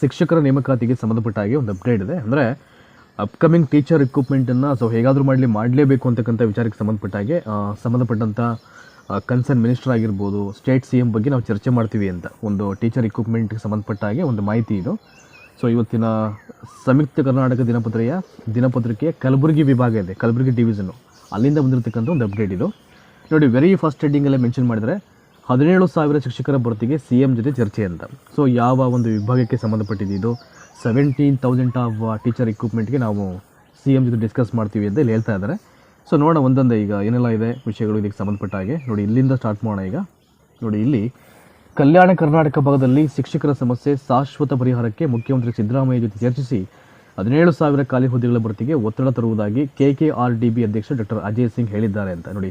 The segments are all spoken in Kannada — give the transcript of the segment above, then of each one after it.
ಶಿಕ್ಷಕರ ನೇಮಕಾತಿಗೆ ಸಂಬಂಧಪಟ್ಟ ಹಾಗೆ ಒಂದು ಅಪ್ಡೇಟ್ ಇದೆ. ಅಂದರೆ ಅಪ್ಕಮಿಂಗ್ ಟೀಚರ್ ರಿಕ್ರೂಟ್ಮೆಂಟನ್ನು ಸೊ ಹೇಗಾದರೂ ಮಾಡಲಿ, ಮಾಡಲೇಬೇಕು ಅಂತಕ್ಕಂಥ ವಿಚಾರಕ್ಕೆ ಸಂಬಂಧಪಟ್ಟ ಹಾಗೆ ಸಂಬಂಧಪಟ್ಟಂಥ ಕನ್ಸರ್ನ್ ಮಿನಿಸ್ಟರ್ ಆಗಿರ್ಬೋದು ಸ್ಟೇಟ್ ಸಿ ಎಂ ಬಗ್ಗೆ ನಾವು ಚರ್ಚೆ ಮಾಡ್ತೀವಿ ಅಂತ ಒಂದು ಟೀಚರ್ ಇಕ್ವಿಪ್ಮೆಂಟ್ಗೆ ಸಂಬಂಧಪಟ್ಟ ಹಾಗೆ ಒಂದು ಮಾಹಿತಿ ಇದು. ಸೊ ಇವತ್ತಿನ ಸಂಯುಕ್ತ ಕರ್ನಾಟಕ ದಿನಪತ್ರಿಕೆಯ ದಿನಪತ್ರಿಕೆಯ ಕಲಬುರಗಿ ವಿಭಾಗ ಇದೆ, ಕಲಬುರಗಿ ಡಿವಿಷನು ಅಲ್ಲಿಂದ ಬಂದಿರತಕ್ಕಂಥ ಒಂದು ಅಪ್ಡೇಟ್ ಇದು. ನೋಡಿ ವೆರಿ ಫಸ್ಟ್ ಹೆಡ್ಡಿಂಗಲ್ಲೇ ಮೆನ್ಷನ್ ಮಾಡಿದರೆ ಹದಿನೇಳು ಸಾವಿರ ಶಿಕ್ಷಕರ ಭರ್ತಿಗೆ ಸಿ ಎಂ ಜೊತೆ ಚರ್ಚೆ ಅಂತ. ಸೊ ಯಾವ ಒಂದು ವಿಭಾಗಕ್ಕೆ ಸಂಬಂಧಪಟ್ಟಿದ್ದು ಇದು? ಸೆವೆಂಟೀನ್ ತೌಸಂಡ್ ಆಫ್ ಟೀಚರ್ ಇಕ್ವಿಪ್ಮೆಂಟ್ಗೆ ನಾವು ಸಿ ಎಂ ಜೊತೆ ಡಿಸ್ಕಸ್ ಮಾಡ್ತೀವಿ ಅಂತ ಇಲ್ಲಿ ಹೇಳ್ತಾ ಇದ್ದಾರೆ. ಸೊ ನೋಡೋಣ ಒಂದೊಂದೇ ಈಗ ಏನೆಲ್ಲ ಇದೆ ವಿಷಯಗಳು ಇದಕ್ಕೆ ಸಂಬಂಧಪಟ್ಟ ಹಾಗೆ. ನೋಡಿ, ಇಲ್ಲಿಂದ ಸ್ಟಾರ್ಟ್ ಮಾಡೋಣ ಈಗ. ನೋಡಿ, ಇಲ್ಲಿ ಕಲ್ಯಾಣ ಕರ್ನಾಟಕ ಭಾಗದಲ್ಲಿ ಶಿಕ್ಷಕರ ಸಮಸ್ಯೆ ಶಾಶ್ವತ ಪರಿಹಾರಕ್ಕೆ ಮುಖ್ಯಮಂತ್ರಿ ಸಿದ್ದರಾಮಯ್ಯ ಜೊತೆ ಚರ್ಚಿಸಿ ಹದಿನೇಳು ಸಾವಿರ ಖಾಲಿ ಹುದ್ದೆಗಳ ಭರ್ತಿಗೆ ಒತ್ತಡ ತರುವುದಾಗಿ K K R D B ಅಧ್ಯಕ್ಷ ಡಾಕ್ಟರ್ ಅಜಯ್ ಸಿಂಗ್ ಹೇಳಿದ್ದಾರೆ ಅಂತ. ನೋಡಿ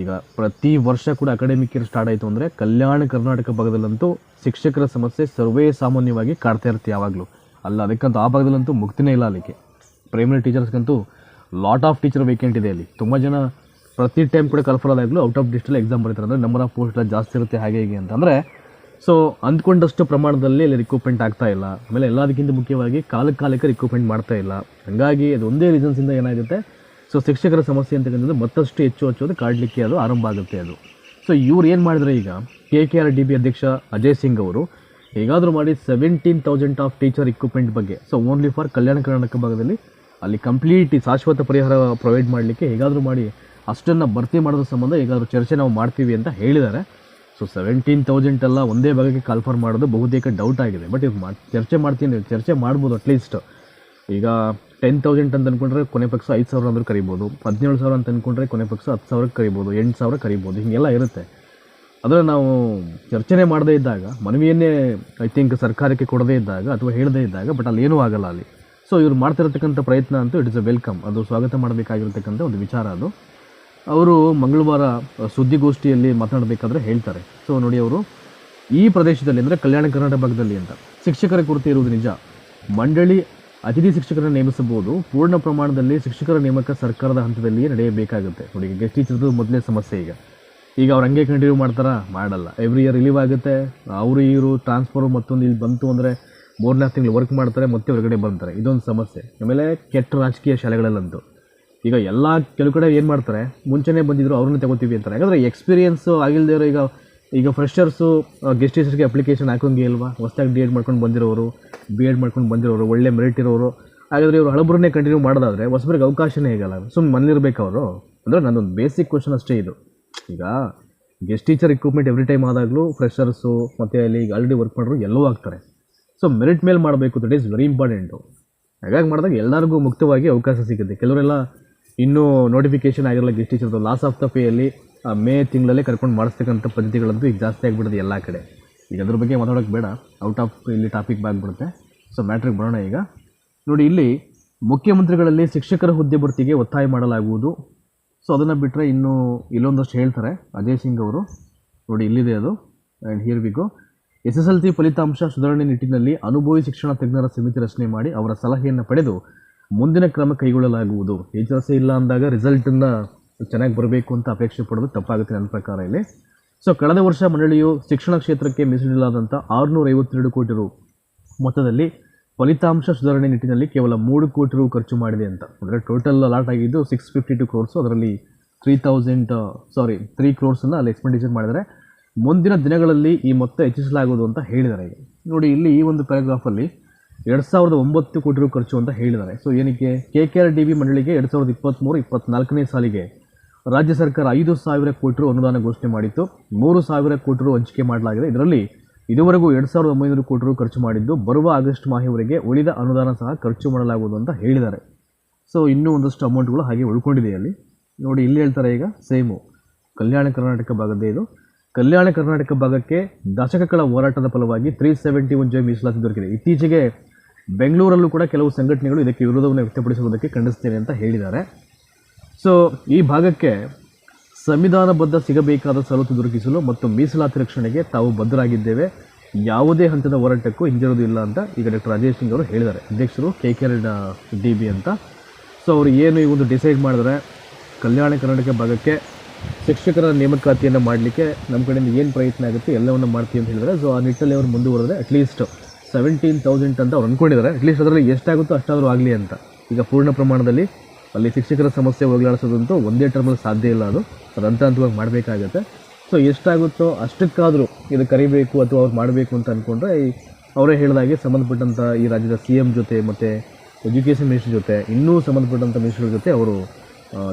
ಈಗ ಪ್ರತಿ ವರ್ಷ ಕೂಡ ಅಕಾಡೆಮಿಕ್ ಇಯರ್ ಸ್ಟಾರ್ಟ್ ಆಯಿತು ಅಂದರೆ ಕಲ್ಯಾಣ ಕರ್ನಾಟಕ ಭಾಗದಲ್ಲಂತೂ ಶಿಕ್ಷಕರ ಸಮಸ್ಯೆ ಸರ್ವೇ ಸಾಮಾನ್ಯವಾಗಿ ಕಾಡ್ತಾ ಇರುತ್ತೆ ಯಾವಾಗಲೂ. ಅಲ್ಲ, ಅದಕ್ಕಂತೂ ಆ ಭಾಗದಲ್ಲಂತೂ ಮುಕ್ತಿನೇ ಇಲ್ಲ ಅಲ್ಲಿಗೆ. ಪ್ರೈಮರಿ ಟೀಚರ್ಸ್ಗಂತೂ ಲಾಟ್ ಆಫ್ ಟೀಚರ್ ವೇಕೆಂಟ್ ಇದೆ ಅಲ್ಲಿ. ತುಂಬ ಜನ ಪ್ರತಿ ಟೈಮ್ ಕೂಡ ಕಲ್ಫರ್ ಆದಾಗಲೂ ಔಟ್ ಆಫ್ ಡಿಸ್ಟಲ್ಲಿ ಎಕ್ಸಾಮ್ ಬರೀತಾರೆ. ಅಂದರೆ ನಂಬರ್ ಆಫ್ ಪೋಸ್ಟ್ ಜಾಸ್ತಿ ಇರುತ್ತೆ, ಹಾಗೆ ಹೀಗೆ ಅಂತಂದರೆ ಸೊ ಅಂದ್ಕೊಂಡಷ್ಟು ಪ್ರಮಾಣದಲ್ಲಿ ಅಲ್ಲಿ ರಿಕ್ರೂಟ್ಮೆಂಟ್ ಆಗ್ತಾ ಇಲ್ಲ. ಆಮೇಲೆ ಎಲ್ಲದಕ್ಕಿಂತ ಮುಖ್ಯವಾಗಿ ಕಾಲಕ್ಕೆ ಕಾಲಕ್ಕೆ ರಿಕ್ರೂಟ್ಮೆಂಟ್ ಮಾಡ್ತಾ ಇಲ್ಲ. ಹಾಗಾಗಿ ಅದು ಒಂದೇ ರೀಸನ್ಸಿಂದ ಏನಾಗುತ್ತೆ? ಸೊ ಶಿಕ್ಷಕರ ಸಮಸ್ಯೆ ಅಂತಕ್ಕಂಥದ್ದು ಮತ್ತಷ್ಟು ಹೆಚ್ಚು ಹಚ್ಚೋದು ಕಾಡಲಿಕ್ಕೆ ಅದು ಆರಂಭ ಆಗುತ್ತೆ ಅದು. ಸೊ ಇವ್ರು ಏನು ಮಾಡಿದ್ರೆ ಈಗ? K K R D B ಅಧ್ಯಕ್ಷ ಅಜಯ್ ಸಿಂಗ್ ಅವರು ಹೇಗಾದರೂ ಮಾಡಿ seventeen thousand of teacher equipment ಬಗ್ಗೆ so only for Kalyana Karnataka ಭಾಗದಲ್ಲಿ ಅಲ್ಲಿ ಕಂಪ್ಲೀಟ್ ಶಾಶ್ವತ ಪರಿಹಾರ ಪ್ರೊವೈಡ್ ಮಾಡಲಿಕ್ಕೆ ಹೇಗಾದರೂ ಮಾಡಿ ಅಷ್ಟನ್ನು ಭರ್ತಿ ಮಾಡೋದ್ರ ಸಂಬಂಧ ಹೇಗಾದರೂ ಚರ್ಚೆ ನಾವು ಮಾಡ್ತೀವಿ ಅಂತ ಹೇಳಿದ್ದಾರೆ. ಸೊ ಸೆವೆಂಟೀನ್ ತೌಸಂಡ್ ಎಲ್ಲ ಒಂದೇ ಭಾಗಕ್ಕೆ ಕಾಲ್ಫರ್ ಮಾಡೋದು ಬಹುತೇಕ ಡೌಟ್ ಆಗಿದೆ. ಬಟ್ ಇದು ಮಾ ಚರ್ಚೆ ಮಾಡ್ತೀನಿ, ಚರ್ಚೆ ಮಾಡ್ಬೋದು ಅಟ್ಲೀಸ್ಟ್ ಈಗ ಟೆನ್ ತೌಸಂಡ್ ಅಂತ ಅಂದ್ಕೊಂಡ್ರೆ ಕೊನೆ ಪಕ್ಷ ಐದು ಸಾವಿರ ಅಂದ್ರೆ ಕರಿಬೋದು. ಹದಿನೇಳು ಸಾವಿರ ಅಂತ ಅಂದ್ಕೊಂಡ್ರೆ ಕೊನೆ ಪಕ್ಷ ಹತ್ತು ಸಾವಿರಕ್ಕೆ ಕರಿಬೋದು. ಎಂಟು ಸಾವಿರ ಕರಿಬೋದು. ಹೀಗೆಲ್ಲ ಇರುತ್ತೆ. ಆದರೆ ನಾವು ಚರ್ಚೆನೇ ಮಾಡದೇ ಇದ್ದಾಗ, ಮನವಿಯನ್ನೇ ಐ ಥಿಂಕ್ ಸರ್ಕಾರಕ್ಕೆ ಕೊಡದೇ ಇದ್ದಾಗ ಅಥವಾ ಹೇಳದೇ ಇದ್ದಾಗ ಬಟ್ ಅಲ್ಲಿ ಏನೂ ಆಗಲ್ಲ ಅಲ್ಲಿ. ಸೊ ಇವರು ಮಾಡ್ತಿರತಕ್ಕಂಥ ಪ್ರಯತ್ನ ಅಂತೂ ಇಟ್ ಇಸ್ ಅ ವೆಲ್ಕಮ್ ಅದು ಸ್ವಾಗತ ಮಾಡಬೇಕಾಗಿರ್ತಕ್ಕಂಥ ಒಂದು ವಿಚಾರ ಅದು. ಅವರು ಮಂಗಳವಾರ ಸುದ್ದಿಗೋಷ್ಠಿಯಲ್ಲಿ ಮಾತನಾಡಬೇಕಾದ್ರೆ ಹೇಳ್ತಾರೆ. ಸೊ ನೋಡಿ ಅವರು, ಈ ಪ್ರದೇಶದಲ್ಲಿ ಅಂದರೆ ಕಲ್ಯಾಣ ಕರ್ನಾಟಕ ಭಾಗದಲ್ಲಿ ಅಂತ. ಶಿಕ್ಷಕರ ಕೊರತೆ ಇರುವುದು ನಿಜ. ಮಂಡಳಿ ಅತಿಥಿ ಶಿಕ್ಷಕರನ್ನು ನೇಮಿಸಬಹುದು. ಪೂರ್ಣ ಪ್ರಮಾಣದಲ್ಲಿ ಶಿಕ್ಷಕರ ನೇಮಕ ಸರ್ಕಾರದ ಹಂತದಲ್ಲಿಯೇ ನಡೆಯಬೇಕಾಗುತ್ತೆ. ನೋಡಿ ಗೆಸ್ಟ್ ಟೀಚರ್ದು ಮೊದಲನೇ ಸಮಸ್ಯೆ ಈಗ. ಈಗ ಅವ್ರು ಹಂಗೆ ಕಂಟಿನ್ಯೂ ಮಾಡ್ತಾರಾ? ಮಾಡಲ್ಲ. ಎವ್ರಿ ಇಯರ್ ರಿಲೀವ್ ಆಗುತ್ತೆ. ಅವರು, ಇವರು ಟ್ರಾನ್ಸ್ಫರ್ ಮತ್ತೊಂದು ಇಲ್ಲಿ ಬಂತು ಅಂದರೆ ಮೂರ್ನಾಲ್ಕು ತಿಂಗಳು ವರ್ಕ್ ಮಾಡ್ತಾರೆ, ಮತ್ತೆ ಹೊರಗಡೆ ಬರ್ತಾರೆ ಇದೊಂದು ಸಮಸ್ಯೆ. ಆಮೇಲೆ ಕೆಟ್ಟ ರಾಜಕೀಯ ಶಾಲೆಗಳಲ್ಲಂತೂ. ಈಗ ಎಲ್ಲ ಕೆಲವು ಕಡೆ ಏನು ಮಾಡ್ತಾರೆ? ಮುಂಚೆನೇ ಬಂದಿದ್ರು ಅವ್ರನ್ನ ತಗೋತೀವಿ ಅಂತಾರೆ. ಯಾಕಂದರೆ ಎಕ್ಸ್ಪೀರಿಯನ್ಸು ಆಗಿಲ್ಲದೆ ಇರೋ ಈಗ ಈಗ ಫ್ರೆಷರ್ಸು ಗೆಸ್ಟ್ ಟೀಚರ್ಸ್ಗೆ ಅಪ್ಲಿಕೇಶನ್ ಹಾಕೋಂಗೆ ಇಲ್ವಾ ಹೊಸ್ದಾಗಿ ಡಿ ಎಡ್ ಮಾಡ್ಕೊಂಡು ಬಂದಿರೋರು ಬಿ ಎಡ್ ಮಾಡ್ಕೊಂಡು ಬಂದಿರೋರು, ಒಳ್ಳೆ ಮೆರಿಟ್ ಇರೋರು ಹಾಗಾದರೆ ಇವರು ಹಳಬರನ್ನೇ ಕಂಟಿನ್ಯೂ ಮಾಡೋದಾದರೆ ಹೊಸಬರಿಗೆ ಅವಕಾಶನೇ ಹೇಗಲ್ಲ? ಸುಮ್ಮನೆ ಮನೇಲಿರ್ಬೇಕು ಅವರು. ಅಂದರೆ ನನ್ನೊಂದು ಬೇಸಿಕ್ ಕ್ವಶನ್ ಅಷ್ಟೇ ಇದು. ಈಗ guest teacher equipment every time ಆದಾಗಲೂ freshers ಮತ್ತು ಅಲ್ಲಿ ಈಗ ಆಲ್ರೆಡಿ ವರ್ಕ್ ಮಾಡೋರು ಎಲ್ಲೋ ಆಗ್ತಾರೆ. ಸೊ ಮೆರಿಟ್ ಮೇಲೆ ಮಾಡಬೇಕು ದಟ್ ಈಸ್ ವೆರಿ ಇಂಪಾರ್ಟೆಂಟು ಹಾಗಾಗಿ ಮಾಡಿದಾಗ ಎಲ್ಲರಿಗೂ ಮುಕ್ತವಾಗಿ ಅವಕಾಶ ಸಿಗುತ್ತೆ. ಕೆಲವರೆಲ್ಲ ಇನ್ನೂ ನೋಟಿಫಿಕೇಷನ್ ಆಗಿರಲ್ಲ ಗೆಸ್ಟ್ ಟೀಚರ್ದು ಲಾಸ್ ಆಫ್ ದ ಪೇಯಲ್ಲಿ ಮೇ ತಿಂಗಳಲ್ಲೇ ಕರ್ಕೊಂಡು ಮಾಡಿಸ್ತಕ್ಕಂಥ ಪದ್ಧತಿಗಳಂತೂ ಈಗ ಜಾಸ್ತಿ ಆಗಿಬಿಡೋದು ಎಲ್ಲ ಕಡೆ. ಈಗ ಅದ್ರ ಬಗ್ಗೆ ಮಾತಾಡೋಕ್ಕೆ ಬೇಡ. ಔಟ್ ಆಫ್ ಇಲ್ಲಿ ಟಾಪಿಕ್ ಆಗಿಬಿಡುತ್ತೆ. ಸೊ ಮ್ಯಾಟ್ರಿಗೆ ಬರೋಣ ಈಗ. ನೋಡಿ, ಇಲ್ಲಿ ಮುಖ್ಯಮಂತ್ರಿಗಳಲ್ಲಿ ಶಿಕ್ಷಕರ ಹುದ್ದೆ ಭರ್ತಿಗೆ ಒತ್ತಾಯ ಮಾಡಲಾಗುವುದು. ಸೊ ಅದನ್ನು ಬಿಟ್ಟರೆ ಇನ್ನೂ ಇಲ್ಲೊಂದಷ್ಟು ಹೇಳ್ತಾರೆ. ಅಜಯ್ ಸಿಂಗ್ ಅವರು. ನೋಡಿ, ಇಲ್ಲಿದೆ ಅದು. ಆ್ಯಂಡ್ ಹಿಯರ್ ಬಿಗು ಎಸ್ ಎಸ್ ಎಲ್ ಸಿ ಫಲಿತಾಂಶ ಸುಧಾರಣೆ ನಿಟ್ಟಿನಲ್ಲಿ ಅನುಭವಿ ಶಿಕ್ಷಣ ತಜ್ಞರ ಸಮಿತಿ ರಚನೆ ಮಾಡಿ ಅವರ ಸಲಹೆಯನ್ನು ಪಡೆದು ಮುಂದಿನ ಕ್ರಮ ಕೈಗೊಳ್ಳಲಾಗುವುದು. ಟೀಚರ್ಸೇ ಇಲ್ಲ ಅಂದಾಗ ರಿಸಲ್ಟನ್ನು ಚೆನ್ನಾಗಿ ಬರಬೇಕು ಅಂತ ಅಪೇಕ್ಷೆ ಪಡೋದು ತಪ್ಪಾಗುತ್ತೆ ನನ್ನ ಪ್ರಕಾರ ಇಲ್ಲಿ. ಸೊ ಕಳೆದ ವರ್ಷ ಮಂಡಳಿಯು ಶಿಕ್ಷಣ ಕ್ಷೇತ್ರಕ್ಕೆ ಮೀಸಲಿಡಲಾದಂಥ ಆರುನೂರ ಐವತ್ತೆರಡು ಕೋಟಿ ರು ಮೊತ್ತದಲ್ಲಿ ಫಲಿತಾಂಶ ಸುಧಾರಣೆ ನಿಟ್ಟಿನಲ್ಲಿ ಕೇವಲ ಮೂರು ಕೋಟಿ ರು ಖರ್ಚು ಮಾಡಿದೆ ಅಂತ. ಅಂದರೆ ಟೋಟಲ್ ಅಲಾಟ್ ಆಗಿದ್ದು ಸಿಕ್ಸ್ ಫಿಫ್ಟಿ ಟು ಕ್ರೋರ್ಸು ಅದರಲ್ಲಿ ತ್ರೀ ತೌಸಂಡ್ ಸಾರಿ ತ್ರೀ ಕ್ರೋರ್ಸನ್ನು ಅಲ್ಲಿ ಎಕ್ಸ್ಪೆಂಡಿಚರ್ ಮಾಡಿದರೆ ಮುಂದಿನ ದಿನಗಳಲ್ಲಿ ಈ ಮೊತ್ತ ಹೆಚ್ಚಿಸಲಾಗುವುದು ಅಂತ ಹೇಳಿದ್ದಾರೆ. ನೋಡಿ, ಇಲ್ಲಿ ಈ ಒಂದು ಪ್ಯಾರಾಗ್ರಾಫಲ್ಲಿ ಎರಡು ಸಾವಿರದ ಒಂಬತ್ತು ಕೋಟಿ ರು ಖರ್ಚು ಅಂತ ಹೇಳಿದ್ದಾರೆ. ಸೊ ಏನಕ್ಕೆ? K K R D B ಮಂಡಳಿಗೆ ಎರಡು ಸಾವಿರದ ಇಪ್ಪತ್ತ್ಮೂರು ಇಪ್ಪತ್ತ್ನಾಲ್ಕನೇ ಸಾಲಿಗೆ ರಾಜ್ಯ ಸರ್ಕಾರ ಐದು ಸಾವಿರ ಕೋಟಿ ರು ಅನುದಾನ ಘೋಷಣೆ ಮಾಡಿತ್ತು. ಮೂರು ಸಾವಿರ ಕೋಟಿ ರು ಹಂಚಿಕೆ ಮಾಡಲಾಗಿದೆ. ಇದರಲ್ಲಿ ಇದುವರೆಗೂ ಎರಡು ಸಾವಿರದ ಒಂಬೈನೂರು ಕೋಟಿ ರು ಖರ್ಚು ಮಾಡಿದ್ದು ಬರುವ ಆಗಸ್ಟ್ ಮಾಹೆವರೆಗೆ ಉಳಿದ ಅನುದಾನ ಸಹ ಖರ್ಚು ಮಾಡಲಾಗುವುದು ಅಂತ ಹೇಳಿದ್ದಾರೆ. ಸೊ ಇನ್ನೂ ಒಂದಷ್ಟು ಅಮೌಂಟ್ಗಳು ಹಾಗೆ ಉಳ್ಕೊಂಡಿದೆ ಅಲ್ಲಿ. ನೋಡಿ, ಇಲ್ಲಿ ಹೇಳ್ತಾರೆ ಈಗ ಸೇಮು. ಕಲ್ಯಾಣ ಕರ್ನಾಟಕ ಭಾಗದ್ದೇ ಇದು. ಕಲ್ಯಾಣ ಕರ್ನಾಟಕ ಭಾಗಕ್ಕೆ ದಶಕಗಳ ಹೋರಾಟದ ಫಲವಾಗಿ ತ್ರೀ ಸೆವೆಂಟಿ ಒನ್ ಜೆ ಮೀಸಲಾತಿ ದೊರಕಿದೆ. ಇತ್ತೀಚೆಗೆ ಬೆಂಗಳೂರಲ್ಲೂ ಕೂಡ ಕೆಲವು ಸಂಘಟನೆಗಳು ಇದಕ್ಕೆ ವಿರೋಧವನ್ನು ವ್ಯಕ್ತಪಡಿಸುವುದಕ್ಕೆ ಖಂಡಿಸ್ತೇನೆ ಅಂತ ಹೇಳಿದ್ದಾರೆ. ಸೊ ಈ ಭಾಗಕ್ಕೆ ಸಂವಿಧಾನಬದ್ಧ ಸಿಗಬೇಕಾದ ಸವಲತ್ತು ದೊರಕಿಸಲು ಮತ್ತು ಮೀಸಲಾತಿ ರಕ್ಷಣೆಗೆ ತಾವು ಬದ್ಧರಾಗಿದ್ದೇವೆ. ಯಾವುದೇ ಹಂತದ ಹೋರಾಟಕ್ಕೂ ಇಲ್ಲ ಅಂತ ಈಗ ಡಾಕ್ಟರ್ ರಾಜೇಶ್ ಸಿಂಗ್ ಅವರು ಹೇಳಿದ್ದಾರೆ. ಅಧ್ಯಕ್ಷರು ಕೆ ಕೆ ಡಿ ಬಿ ಅಂತ. ಸೊ ಅವರು ಏನು ಈ ಒಂದು ಡಿಸೈಡ್ ಮಾಡಿದ್ರೆ ಕಲ್ಯಾಣ ಕರ್ನಾಟಕ ಭಾಗಕ್ಕೆ ಶಿಕ್ಷಕರ ನೇಮಕಾತಿಯನ್ನು ಮಾಡಲಿಕ್ಕೆ ನಮ್ಮ ಕಡೆಯಿಂದ ಏನು ಪ್ರಯತ್ನ ಆಗುತ್ತೆ ಎಲ್ಲವನ್ನು ಮಾಡ್ತೀವಿ ಅಂತ ಹೇಳಿದರೆ ಸೊ ಆ ನಿಟ್ಟಲ್ಲಿ ಅವರು ಮುಂದುವರೆದ್ರೆ ಅಟ್ಲೀಸ್ಟ್ ಸೆವೆಂಟೀನ್ ತೌಸಂಡ್ ಅಂತ ಅವ್ರು ಅಂದ್ಕೊಂಡಿದ್ದಾರೆ ಅಟ್ಲೀಸ್ಟ್ ಅದರಲ್ಲಿ ಎಷ್ಟಾಗುತ್ತೋ ಅಷ್ಟಾದರೂ ಆಗಲಿ ಅಂತ. ಈಗ ಪೂರ್ಣ ಪ್ರಮಾಣದಲ್ಲಿ ಅಲ್ಲಿ ಶಿಕ್ಷಕರ ಸಮಸ್ಯೆ ಹೋಗಲಾಡಿಸೋದಂತೂ ಒಂದೇ ಟರ್ಮಲ್ಲಿ ಸಾಧ್ಯ ಇಲ್ಲ ಅದು. ಅದು ಹಂತ ಹಂತವಾಗಿ ಮಾಡಬೇಕಾಗತ್ತೆ. ಸೊ ಎಷ್ಟಾಗುತ್ತೋ ಅಷ್ಟಕ್ಕಾದರೂ ಇದು ಕರಿಬೇಕು ಅಥವಾ ಅವ್ರು ಮಾಡಬೇಕು ಅಂತ ಅಂದ್ಕೊಂಡ್ರೆ ಈ ಅವರೇ ಹೇಳಿದಾಗೆ ಸಂಬಂಧಪಟ್ಟಂಥ ಈ ರಾಜ್ಯದ ಸಿ ಎಂ ಜೊತೆ ಮತ್ತು ಎಜುಕೇಷನ್ ಮಿನಿಸ್ಟರ್ ಜೊತೆ ಇನ್ನೂ ಸಂಬಂಧಪಟ್ಟಂಥ ಮಿನಿಸ್ಟರ್ ಜೊತೆ ಅವರು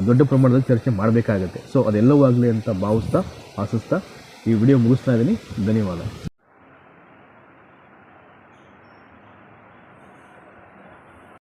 ದೊಡ್ಡ ಪ್ರಮಾಣದಲ್ಲಿ ಚರ್ಚೆ ಮಾಡಬೇಕಾಗತ್ತೆ. ಸೊ ಅದೆಲ್ಲವೂ ಆಗಲಿ ಅಂತ ಭಾವಿಸ್ತಾ, ಆಶಿಸ್ತಾ ಈ ವಿಡಿಯೋ ಮುಗಿಸ್ತಾ ಇದ್ದೀನಿ. ಧನ್ಯವಾದ.